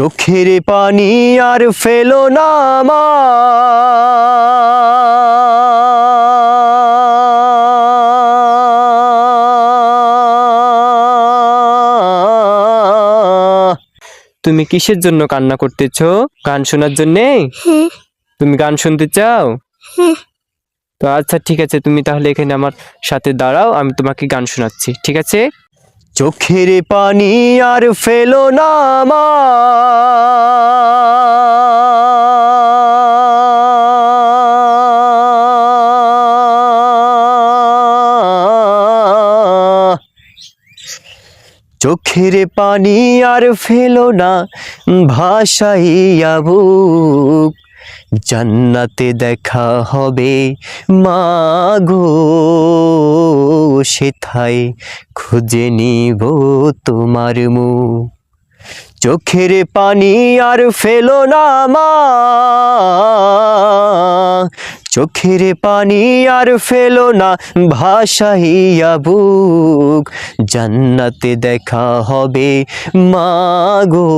চোখের পানি আর ফেলো না তুমি কিসের জন্য কান্না করতেছো? গান শোনার জন্যে? হ্যাঁ। তুমি গান শুনতে চাও? হ্যাঁ। তো আচ্ছা ঠিক আছে তুমি তাহলে এখানে আমার সাথে দাঁড়াও আমি তোমাকে গান শোনাচ্ছি ঠিক আছে? চোখের পানি আর ফেলো না। চোখের পানি আর ফেলো না ভাসাইয়া বুক জান্নাতে দেখা হবে মাগো সেথায় খুঁজে নিব তোমার মুখ। চোখের পানি আর ফেলো না মা। চোখের পানি আর ফেলো না ভাসাইয়া বুক। জান্নাতে দেখা হবে মাগো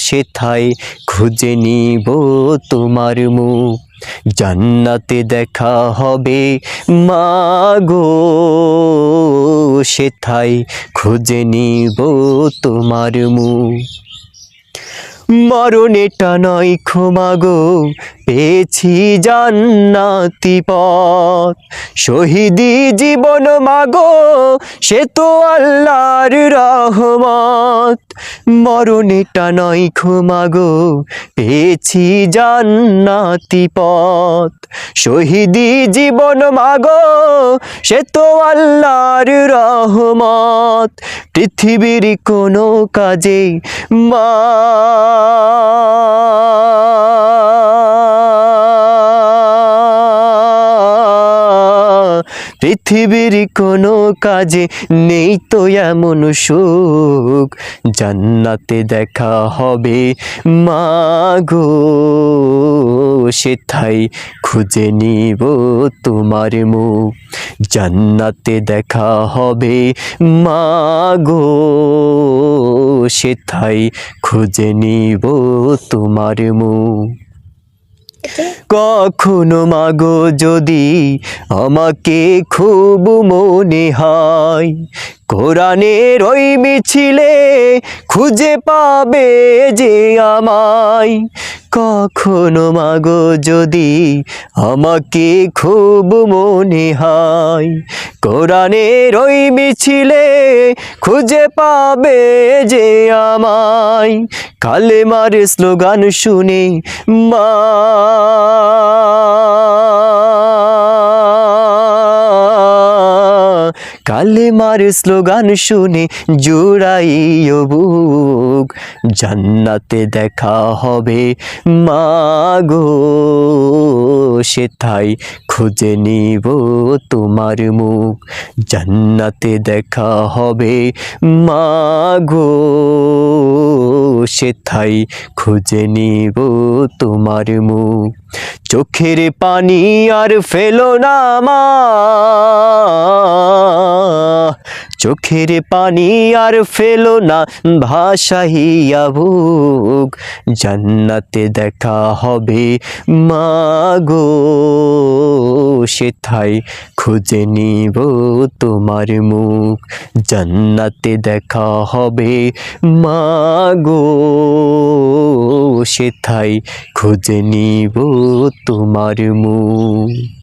সেথায় খুঁজে নিব তোমার মুখ। জান্নাতে দেখা হবে মাগো, সেথায় খুঁজে নিব তোমার মুখ। মরণেটা নয় ক্ষমাগো পেয়েছি জান্নাতি পথ। শহীদি জীবন মাগো, সে তো আল্লাহর রহমত। মরণেটা নয় ক্ষমাগো পেয়েছি জান্নাতি পথ। শহীদি জীবন মাগো। সে তো আল্লাহর রহমত। পৃথিবীর কোনো কাজে মা পৃথিবীর কোনো কাজে নেই তো এমন সুখ। জান্নাতে দেখা হবে মাগো, সেথাই খুঁজে নিব তোমার মুখ। জান্নাতে দেখা হবে মাগো, সেথাই খুঁজে নিব তোমার মুখ। কখনো মাগো যদি আমাকে খুব মনে হয় কোরআনের ওই মিছিলে খুঁজে পাবে যে আমায়। কখনো মাগো যদি আমাকে খুব মনে হয়, কোরআনের ওই মিছিলে খুঁজে পাবে যে আমায়। কালেমার স্লোগান শুনে মা কালেমার স্লোগান শুনে জুড়াইও বুক, জান্নাতে দেখা হবে মাগো, সেথাই খুঁজে নিব তোমার মুখ, জান্নাতে দেখা হবে মাগো। সেথাই খুঁজে নিব তোমার মুখ। চোখের পানি আর ফেলো না মা। চোখের পানি আর ফেলো না ভাসাইয়া বুক জান্নাতে দেখা হবে মাগো সেথাই খুঁজে নিব তোমার মুখ। জান্নাতে দেখা হবে মাগো। সেথাই খুঁজে নিব তোমার মুখ।